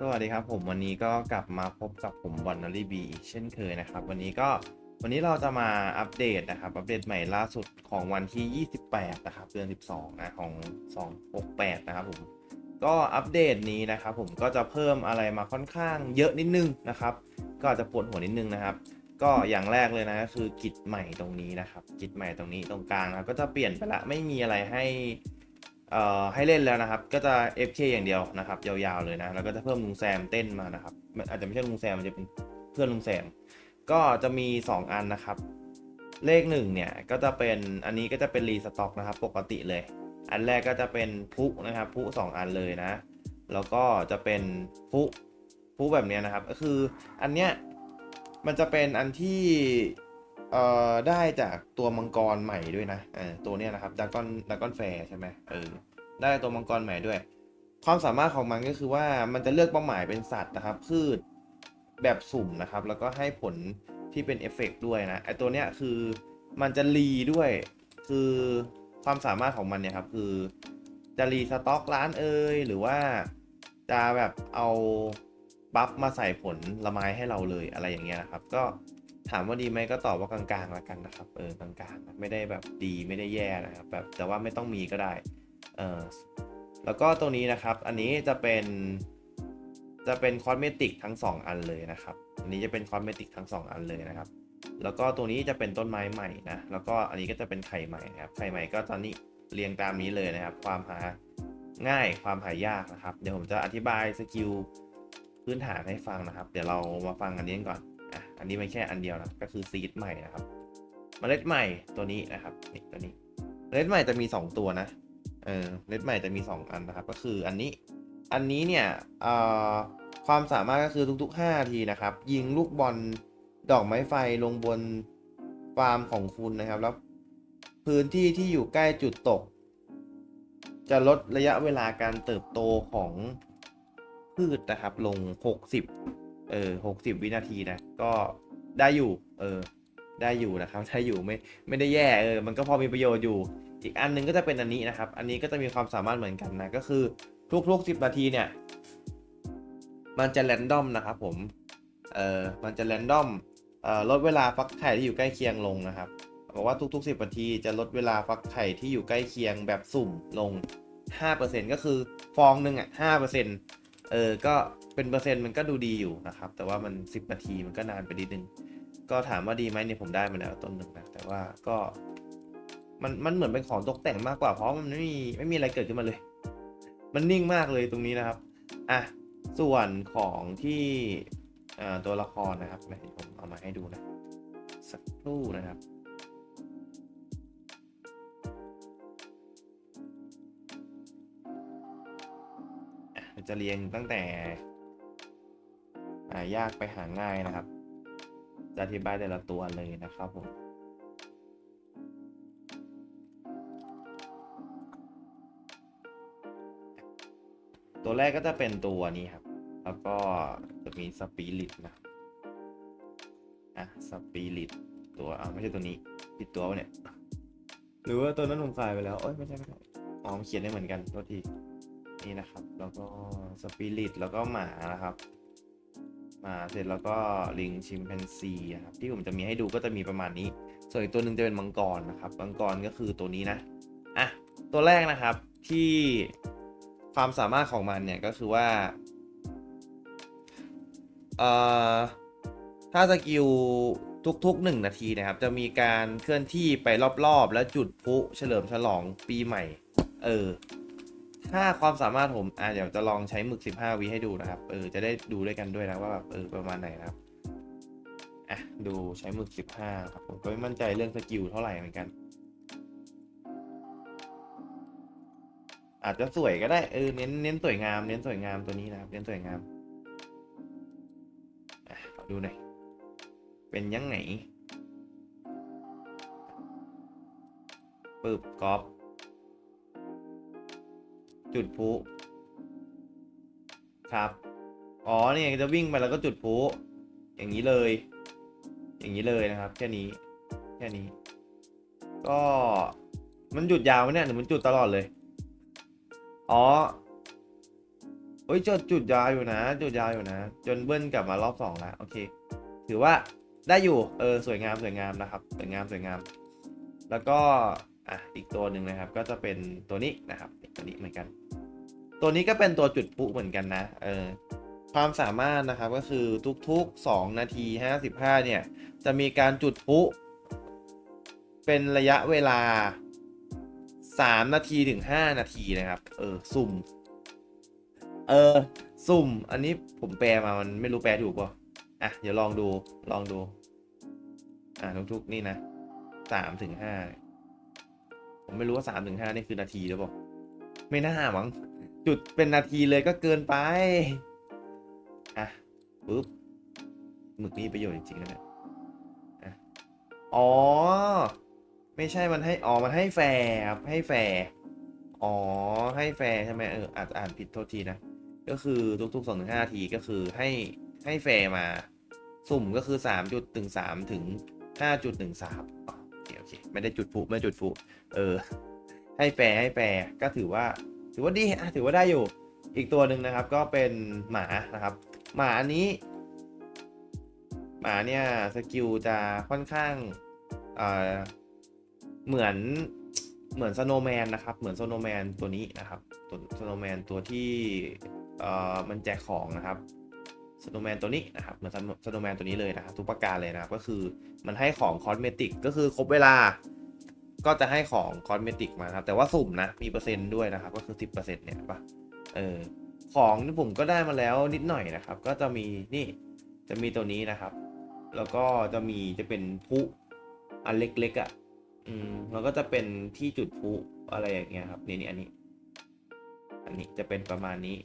สวัสดีครับผมวันนี้ก็กลับมาพบกับผมบอลนารีบีอีกเช่นเคยนะครับ วันนี้ก็วันนี้เราจะมาอัปเดตนะครับ อัปเดตใหม่ล่าสุดของวันที่ 28 นะครับ เดือน 12 นะของ 268 นะครับผมก็อัปเดตนี้นะครับผมก็จะเพิ่มอะไรมาค่อนข้างเยอะนิดนึงนะครับ ก็จะปวดหัวนิดนึงนะครับ ก็อย่างแรกเลยนะก็คือกิจใหม่ตรงนี้นะครับ กิจใหม่ตรงนี้ตรงกลางนะก็จะเปลี่ยนไปละไม่มีอะไรให้ เอ่อให้เล่นแล้วนะครับ ก็จะ FK อย่างเดียวนะครับยาวๆเลยนะแล้วก็จะเพิ่มลุงแซมเต้นมานะครับอาจจะไม่ใช่ลุงแซมมันจะเป็นเพื่อนลุงแซมก็จะมี 2 อันนะครับ เลขหนึ่งเนี่ยก็จะเป็นอันนี้ก็จะเป็นรีสต็อกนะครับปกติเลย อันแรกก็จะเป็นพุนะครับพุสองอันเลยนะ แล้วก็จะเป็นพุพุแบบเนี้ยนะครับ ก็คืออันเนี้ยมันจะเป็นอันที่ เอ่อได้จากตัวมังกรใหม่ด้วยนะเออตัวเนี้ยนะครับดากอนดากอนแฟร์ใช่ไหมเออได้ตัวมังกรใหม่ด้วย ความสามารถของมันก็คือว่ามันจะเลือกเป้าหมายเป็นสัตว์นะครับ พืชแบบสุ่มนะครับ แล้วก็ให้ผลที่เป็นเอฟเฟกต์ด้วยนะไอตัวเนี้ยคือมันจะรีด้วยคือความสามารถของมันเนี่ยครับคือจะรีสต็อกร้านเอยหรือว่าจะแบบเอาบัฟมาใส่ผลละไม้ให้เราเลยอะไรอย่างเงี้ยนะครับ ก็ ถามว่าดีไหมก็ตอบว่ากลางๆละกันนะครับเออกลางๆ ไม่ได้แบบดีไม่ได้แย่นะครับแบบแต่ว่าไม่ต้องมีก็ได้เออแล้วก็ตัวนี้นะครับอันนี้จะเป็นจะเป็นคอสเมติกทั้ง 2 อันเลยนะครับ อันนี้จะเป็นคอสเมติกทั้ง 2 อันเลยนะครับ แล้วก็ตัวนี้จะเป็นต้นไม้ใหม่นะ แล้วก็อันนี้ก็จะเป็นไข่ใหม่นะครับ ไข่ใหม่ก็ตอนนี้เรียงตามนี้เลยนะครับ ความหาง่ายความหายากนะครับ เดี๋ยวผมจะอธิบายสกิลพื้นฐานให้ฟังนะครับ เดี๋ยวเรามาฟังอันนี้กันก่อน อันนี้ไม่แค่อันเดียวนะก็คือซีดใหม่นะครับเมล็ดใหม่ตัวนี้นะครับนี่ตัวนี้เมล็ดใหม่จะมี 2 ตัวนะเออเมล็ดใหม่จะมี 2 อันนะครับ ก็คืออันนี้อันนี้เนี่ยเอ่อความสามารถก็คือทุกๆ 5 ทีนะครับ ยิงลูกบอลดอกไม้ไฟลงบนฟาร์มของคุณนะครับ แล้วพื้นที่ที่อยู่ใกล้จุดตก จะลดระยะเวลาการเติบโตของพืชนะครับ ลง 60 เออ60วินาทีนะ ก็ได้อยู่ เออ ได้อยู่นะครับ ได้อยู่ไม่ ไม่ได้แย่ เออ มันก็พอมีประโยชน์อยู่ อีกอันหนึงก็จะเป็นอันนี้นะครับ อันนี้ก็จะมีความสามารถเหมือนกันนะ ก็คือทุกๆ10นาทีเนี่ย มันจะแรนดอมนะครับผม เออมันจะแรนดอม เอ่อ ลดเวลาฟักไข่ที่อยู่ใกล้เคียงลงนะครับบอกว่าทุกๆ 10นาทีจะลดเวลาฟักไข่ที่อยู่ใกล้เคียงแบบสุ่มลง 5%ก็คือฟองหนึ่งอะ5%เออ ก็ เป็นเปอร์เซ็นต์มันก็ดูดีอยู่นะครับ แต่ว่ามัน 10 นาทีมันก็นานไปนิดนึง ก็ถามว่าดีไหมเนี่ยผมได้มาแล้วต้นหนึ่งนะ แต่ว่าก็มันมันเหมือนเป็นของตกแต่งมากกว่า เพราะมันไม่มีไม่มีอะไรเกิดขึ้นมาเลย มันนิ่งมากเลยตรงนี้นะครับ อะ ส่วนของที่ตัวละครนะครับเดี๋ยวผมเอามาให้ดูนะ สักครู่นะครับจะเรียงตั้งแต่ายากไปหาง่ายนะครับ จะอธิบายแต่ละตัวเลยนะครับผมตัวแรกก็จะเป็นตัวนี้ครับ แล้วก็จะมีสปิริตนะ อะสปิริตตัวอ่าไม่ใช่ตัวนี้ผิดตัวเนี่ย หรือว่าตัวนั้นผมขายไปแล้วเอ้ยไม่ใช่ไม่ใช่อ๋อเขียนได้เหมือนกันโทษที นี่นะครับ แล้วก็สปิริตแล้วก็หมานะครับ มาเสร็จแล้วก็ลิงชิมแปนซีนะครับที่ผมจะมีให้ดูก็จะมีประมาณนี้ ส่วนอีกตัวหนึ่งจะเป็นมังกรนะครับมังกรก็คือตัวนี้นะอะตัวแรกนะครับที่ความสามารถของมันเนี่ยก็คือว่าเอ่อถ้าสกิลทุกๆ 1 นาทีนะครับ จะมีการเคลื่อนที่ไปรอบๆ และจุดพลุเฉลิมฉลองปีใหม่ เออ ถ้าความสามารถผมอะเดี๋ยวจะลองใช้หมึก 15วิให้ดูนะครับ เออ จะได้ดูด้วยกันด้วยนะว่าแบบเออประมาณไหนนะครับ อะ ดูใช้หมึก 15ครับผมก็ไม่มั่นใจเรื่องสกิลเท่าไหร่เหมือนกัน อาจจะสวยก็ได้ เออ เน้น เน้นสวยงาม เน้นสวยงามตัวนี้นะครับ เน้นสวยงาม อะดูหน่อย เป็นยังไงปึ๊บกอป จุดพลุครับ อ๋อนี่จะวิ่งไปแล้วก็จุดพลุอย่างนี้เลย อย่างนี้เลยนะครับ แค่นี้ แค่นี้ ก็มันหยุดยาวไหมเนี่ยหรือมันจุดตลอดเลย อ๋อเฮ้ยจุดจุดยาวอยู่นะ จุดยาวอยู่นะ จนเบิ้ลกลับมารอบสองแล้วโอเค ถือว่าได้อยู่ เออสวยงามสวยงามนะครับ สวยงามสวยงาม แล้วก็อะอีกตัวหนึ่งนะครับ ก็จะเป็นตัวนี้นะครับ ตัวนี้เหมือนกัน ตัวนี้ก็เป็นตัวจุดพลุเหมือนกันนะ เออ ความสามารถนะครับก็คือทุกๆ 2 นาที 55 เนี่ย จะมีการจุดพลุเป็นระยะเวลา 3 นาทีถึง 5 นาทีนะครับ เออ สุ่ม เออ สุ่ม อันนี้ผมแปลมา มันไม่รู้แปลถูกป่ะอะ เดี๋ยวลองดู ลองดู อะทุกๆ นี่นะสามถึงห้าผมไม่รู้ว่าสามถึงห้านี่คือนาทีหรือเปล่า ไม่น่ามั้งจุดเป็นนาทีเลยก็เกินไป อะปุ๊บหมึกนี่ประโยชน์จริงๆนะเนี่ยอะอ๋อ ไม่ใช่มันให้ อ๋อ มันให้แฟร์ครับให้แฟร์อ๋อ ให้แฟร์ใช่ไหมเออ อาจจะอ่านผิดโทษทีนะ ก็คือทุกๆสองถึงห้านาทีก็คือให้ให้แฟร์มา สุ่มก็คือสามจุดถึงสามถึงห้าจุดหนึ่งสามโอเคโอเค ไม่ได้จุดฟุไม่ได้จุดฟุเออ ให้แฟร์ให้แฟร์ก็ถือว่าถือว่าดีอะถือว่าได้อยู่อีกตัวหนึ่งนะครับก็เป็นหมานะครับ หมาอันนี้ หมาเนี่ยสกิลจะค่อนข้างเอ่อเหมือนเหมือนสโนแมนนะครับ เหมือนสโนแมนตัวนี้นะครับตัวสโนแมนตัวที่เอ่อมันแจกของนะครับสโนแมนตัวนี้นะครับเหมือนสโนแมนตัวนี้เลยนะครับทุกประการเลยนะครับก็คือมันให้ของคอสเมติกก็คือครบเวลา ก็จะให้ของคอสเมติกมาครับ แต่ว่าสุ่มนะ มีเปอร์เซ็นต์ด้วยนะครับ ก็คือ 10%เนี่ยปะเออ ของที่ผมก็ได้มาแล้วนิดหน่อยนะครับ ก็จะมีนี่ จะมีตัวนี้นะครับ แล้วก็จะมีจะเป็นพลุอันเล็กๆอะ่ะ อืม แล้วก็จะเป็นที่จุดพลุอะไรอย่างเงี้ยครับ นี่นี่อันนี้ อันนี้จะเป็นประมาณนี้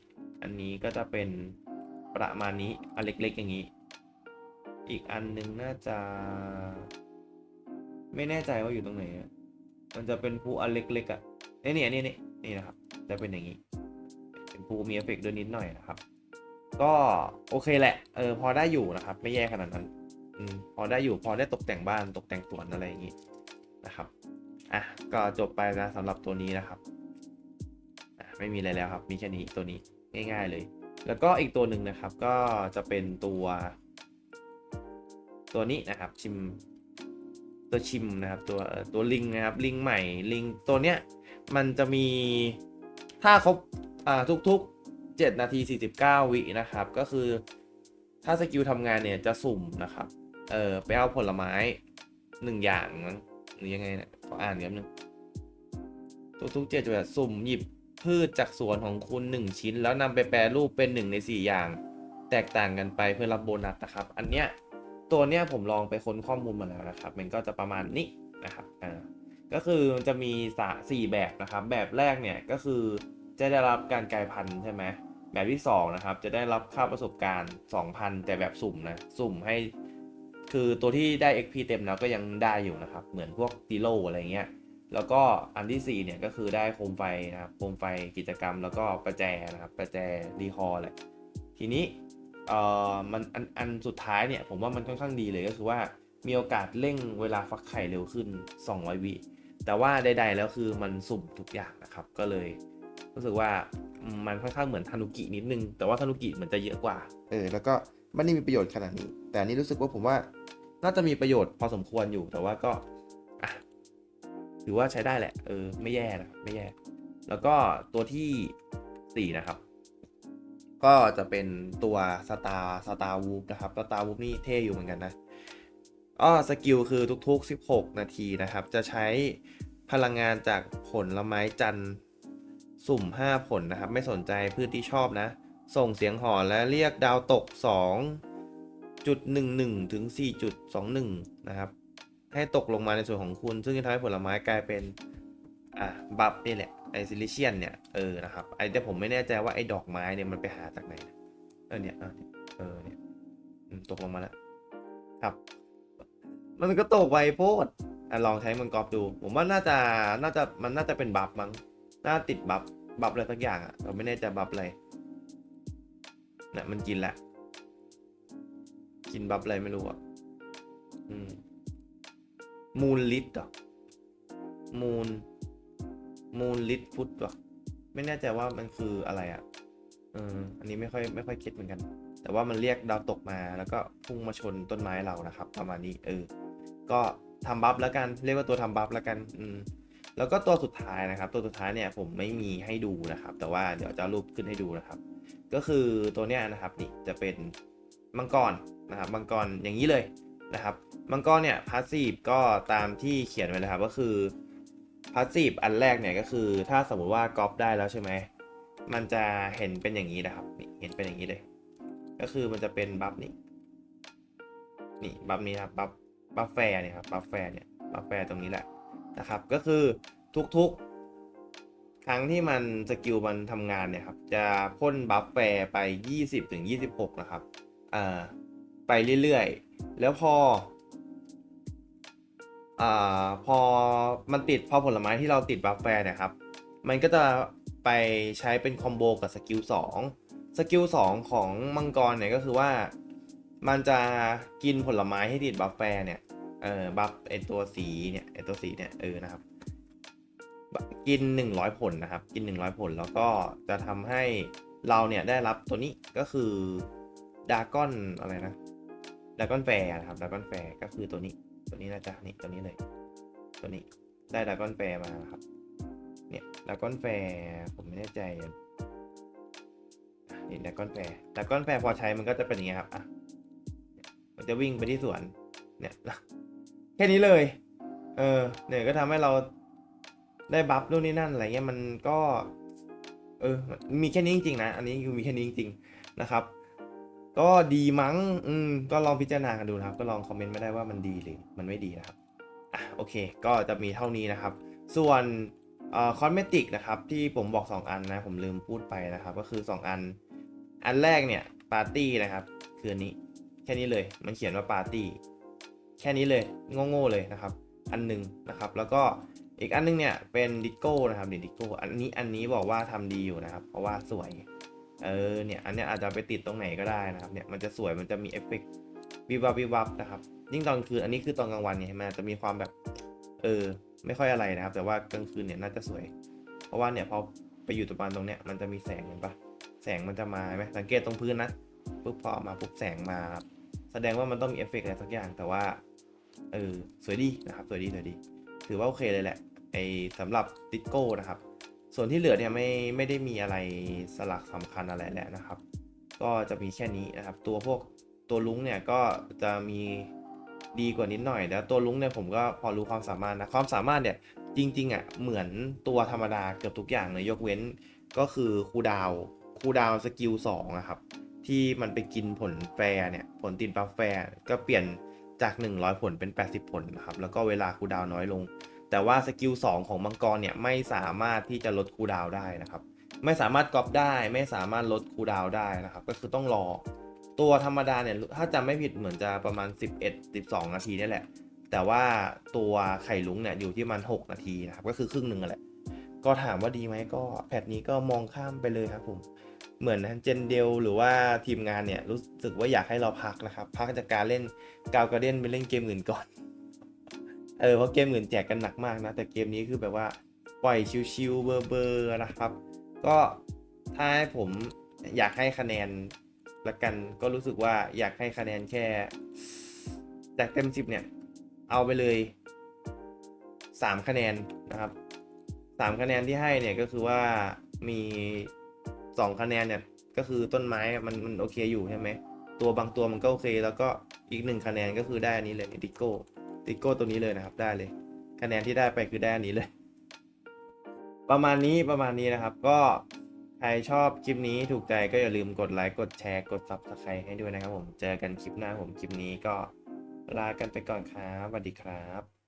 อันนี้ก็จะเป็นประมาณนี้อันเล็กๆอย่างนี้ อีกอันหนึงน่าจะ ไม่แน่ใจว่าอยู่ตรงไหนอะ มันจะเป็นภูอันเล็กๆอะ่ะนี่นี่นนี้นี่นี่นะครับ จะเป็นอย่างนี้ เป็นภูมีเอฟเฟกต์ด้วยนิดหน่อยนะครับ ก็โอเคแหละ เออพอได้อยู่นะครับ ไม่แย่ขนาดนั้นอืมพอได้อยู่พอได้ตกแต่งบ้านตกแต่งสวนอะไรอย่างนี้นะครับ อะก็จบไปนะสำหรับตัวนี้นะครับไม่มีอะไรแล้วครับ มีแค่นี้ตัวนี้ง่าย ๆเลย แล้วก็อีกตัวหนึ่งนะครับ ก็จะเป็นตัว ตัวนี้นะครับชิม ตัวชิมนะครับตัวตัวลิงนะครับลิงใหม่ลิงตัวเนี้ยมันจะมีถ้าครบอ่าทุกๆ 7 นาที 49 วินะครับ ก็คือถ้าสกิลทำงานเนี่ยจะสุ่มนะครับเออไปเอาผลไม้หนึ่งอย่างหรือยังไงเนี่ยขออ่านนิดนึงทุกๆเจ็ดจะสุ่มหยิบพืชจากสวนของคุณหนึ่งชิ้น แล้วนำไปแปรรูปเป็นหนึ่งในสี่อย่าง แตกต่างกันไปเพื่อรับโบนัสนะครับ อันเนี้ย ตัวเนี้ยผมลองไปค้นข้อมูลมาแล้วนะครับ มันก็จะประมาณนี้นะครับอ่าก็คือมันจะมีสสี่แบบนะครับ แบบแรกเนี่ยก็คือจะได้รับการกลายพันธุ์ใช่ไหมแบบที่สองนะครับจะได้รับค่าประสบการณ์ 2,000 แต่แบบสุ่มนะสุ่มให้ คือตัวที่ได้ XP เต็มแล้วก็ยังได้อยู่นะครับ เหมือนพวกตีโลอะไรเงี้ยแล้วก็อันที่4เนี่ยก็คือได้โคมไฟนะครับโคมไฟกิจกรรมแล้วก็ประแจนะครับประแจรีคอร์แหละทีนี้ เอ่อมันอันอันสุดท้ายเนี่ยผมว่ามันค่อนข้างดีเลยก็คือว่ามีโอกาสเร่งเวลาฟักไข่เร็วขึ้น 200 วิแต่ว่าใดๆแล้วคือมันสุ่มทุกอย่างนะครับ ก็เลยรู้สึกว่ามันค่อนข้างเหมือนทานุกินิดนึง แต่ว่าทานุกิเหมือนจะเยอะกว่า เออ แล้วก็ไม่ได้มีประโยชน์ขนาดนี้ แต่อันนี้รู้สึกว่าผมว่าน่าจะมีประโยชน์พอสมควรอยู่ แต่ว่าก็อะถือว่าใช้ได้แหละ เออ ไม่แย่นะ ไม่แย่ แล้วก็ตัวที่สี่นะครับ ก็จะเป็นตัวสตาร์สตาร์วูฟนะครับสตาร์วูฟนี่เท่อยู่เหมือนกันนะอ้อสกิลคือทุกๆ 16 นาทีนะครับ จะใช้พลังงานจากผลละไม้จันทร์สุ่ม 5 ผลนะครับ ไม่สนใจพืชที่ชอบนะ ส่งเสียงหอนและเรียกดาวตก 2.11 ถึง 4.21 นะครับ ให้ตกลงมาในส่วนของคุณ ซึ่งจะทำให้ผลไม้กลายเป็น อะ บัฟนี่แหละ ไอซิลิเชียนเนี่ย เออ นะครับ ไอแต่ผมไม่แน่ใจว่าไอดอกไม้เนี่ยมันไปหาจากไหน เออ เนี่ย เออ เนี่ยตกลงมาแล้ว ครับ มันก็ตกไวโพดอลองใช้มันกรอบดู ผมว่าน่าจะ น่าจะ มันน่าจะเป็นบัฟมั้ง น่าติดบัฟ บัฟอะไรสักอย่างอะเราไม่แน่ใจบัฟอะไรเนี่ยมันกินแหละ กินบัฟอะไรไม่รู้อะอืมมูลลิตเหรอมูล มูลลิตฟุตวะไม่แน่ใจว่ามันคืออะไรอะ่ะเอออันนี้ไม่ค่อยไม่ค่อยคิดเหมือนกัน แต่ว่ามันเรียกดาวตกมาแล้วก็พุ่งมาชนต้นไม้เรานะครับ ประมาณนี้เออ ก็ทำบัฟแล้วกันเรียกว่าตัวทำบัฟแล้วกันอืมแล้วก็ตัวสุดท้ายนะครับ ตัวสุดท้ายเนี่ยผมไม่มีให้ดูนะครับ แต่ว่าเดี๋ยวจะรูปขึ้นให้ดูนะครับ ก็คือตัวเนี้ยนะครับนี่จะเป็นมังกรนะครับมังกรอย่างนี้เลยนะครับมังกรเนี่ยพาสซีฟก็ตามที่เขียนไว้เลยครับก็คือ พาสซีฟอันแรกเนี่ยก็คือถ้าสมมุติว่ากรอปได้แล้วใช่ไหม มันจะเห็นเป็นอย่างนี้นะครับนี่เห็นเป็นอย่างนี้เลย ก็คือมันจะเป็นบัฟนี่นี่บัฟนี้ครับบัฟบัฟแฟร์เนี่ยครับบัฟแฟร์เนี่ยบัฟแฟร์ตรงนี้แหละนะครับ ก็คือทุกๆ ครั้งที่มันสกิลมันทำงานเนี่ยครับจะพ่นบัฟแฟร์ไป 20ถึง26 นะครับอ่าไปเรื่อยๆ แล้วพอ อ่าพอมันติดพอผลไม้ที่เราติดบัฟแฟร์เนี่ยครับ มันก็จะไปใช้เป็นคอมโบกับสกิล2สกิล2ของมังกรเนี่ยก็คือว่า มันจะกินผลไม้ให้ติดบัฟแฟร์เนี่ยเออบัฟไอตัวสีเนี่ยไอตัวสีเนี่ยเออนะครับกิน 100 ผลนะครับ กิน 100 ผลแล้วก็จะทำให้เราเนี่ยได้รับตัวนี้ก็คือดากอนอะไรนะดากอนแฟร์นะครับดากอนแฟร์ก็คือตัวนี้ ตัวนี้นะจ๊ะนี่ตัวนี้เลย ตัวนี้ได้ดากอนแฟร์มานะครับ เนี่ยดากอนแฟร์ผมไม่แน่ใจนี่ดากอนแฟร์ดากอนแฟร์พอใช้มันก็จะเป็นอย่างนี้ครับอะมันจะวิ่งไปที่สวน เนี่ยแค่นี้เลย เออเนี่ยก็ทำให้เราได้บัฟนู่นนี่นั่นอะไรเงี้ยมันก็ เออ มีแค่นี้จริงๆนะ อันนี้คือมีแค่นี้จริงๆนะครับ ก็ดีมั้ง อืม ก็ลองพิจารณากันดูนะครับ ก็ลองคอมเมนต์มาได้ว่ามันดีหรือมันไม่ดีนะครับ อะ โอเค ก็จะมีเท่านี้นะครับ ส่วนคอสเมติกนะครับ ที่ผมบอก 2 อันนะ ผมลืมพูดไปนะครับ ก็คือ 2 อัน อันแรกเนี่ยปาร์ตี้นะครับ คืออันนี้ แค่นี้เลย มันเขียนว่าปาร์ตี้ แค่นี้เลย โง่ๆเลยนะครับ อันหนึ่งนะครับ แล้วก็อีกอันนึงเนี่ยเป็นดิโก้นะครับดิโก้ อันนี้ อันนี้บอกว่าทำดีอยู่นะครับ เพราะว่าสวย เออเนี่ยอันนี้อาจจะไปติดตรงไหนก็ได้นะครับเนี่ยมันจะสวยมันจะมีเอฟเฟกต์วิบวับวิบวับนะครับยิ่งตอนกลางคืนอันนี้คือตอนกลางวันเนี่ยเห็นไหมจะมีความแบบเออไม่ค่อยอะไรนะครับ แต่ว่ากลางคืนเนี่ยน่าจะสวย เพราะว่าเนี่ยพอไปอยู่ตรงประมาณตรงเนี้ยมันจะมีแสงเห็นปะแสงมันจะมาไหมสังเกตตรงพื้นนะปุ๊บพอมาปุ๊บแสงมาครับแสดงว่ามันต้องมีเอฟเฟกต์อะไรสักอย่างแต่ว่าเออสวยดีนะครับสวยดีสวยดี ถือว่าโอเคเลยแหละไอสำหรับติโก้นะครับ ส่วนที่เหลือเนี่ยไม่ไม่ได้มีอะไรสลักสำคัญอะไรแล้วนะครับ ก็จะมีแค่นี้นะครับ ตัวพวกตัวลุงเนี่ยก็จะมีดีกว่านิดหน่อยแล้วตัวลุงเนี่ยผมก็พอรู้ความสามารถนะความสามารถเนี่ยจริงๆอะเหมือนตัวธรรมดาเกือบทุกอย่างเลยยกเว้นก็คือคูดาวคูดาวสกิลสองนะครับที่มันไปกินผลแฟร์เนี่ยผลติดบัฟแฟร์ก็เปลี่ยนจาก 100 ผลเป็น 80 ผลนะครับแล้วก็เวลาคูดาวน้อยลง แต่ว่าสกิล2ของมังกรเนี่ยไม่สามารถที่จะลดคูดาวได้นะครับ ไม่สามารถก๊อปได้ไม่สามารถลดคูดาวได้นะครับ ก็คือต้องรอ ตัวธรรมดาเนี่ยถ้าจำไม่ผิดเหมือนจะประมาณ 11 12 นาทีนี่แหละ แต่ว่าตัวไข่ลุงเนี่ยอยู่ที่มัน 6 นาทีนะครับ ก็คือครึ่งหนึ่งแหละ ก็ถามว่าดีไหมก็แพทนี้ก็มองข้ามไปเลยครับผมเหมือนเจนเดลหรือว่าทีมงานเนี่ยรู้สึกว่าอยากให้เราพักนะครับ พักจากการเล่นกาวการเดนไปเล่นเกมอื่นก่อน เออเพราะเกมอื่นแจกกันหนักมากนะ แต่เกมนี้คือแบบว่าปล่อยชิวๆเบอร์เบอร์นะครับ ก็ถ้าให้ผมอยากให้คะแนนละกันก็รู้สึกว่าอยากให้คะแนนแค่ จากเต็มสิบเนี่ย เอาไปเลยสามคะแนนนะครับสามคะแนนที่ให้เนี่ยก็คือว่ามีสองคะแนนเนี่ยก็คือต้นไม้มันมันโอเคอยู่ใช่ไหมตัวบางตัวมันก็โอเค แล้วก็อีกหนึ่งคะแนนก็คือได้อันนี้เลยดิโก้ ติโก้ตัวนี้เลยนะครับได้เลย คะแนนที่ได้ไปคือได้อันนี้เลย ประมาณนี้ประมาณนี้นะครับ ก็ใครชอบคลิปนี้ถูกใจก็อย่าลืมกดไลค์กดแชร์กด subscribe ให้ด้วยนะครับผมเจอกันคลิปหน้าผมคลิปนี้ก็ลากันไปก่อนครับสวัสดีครับ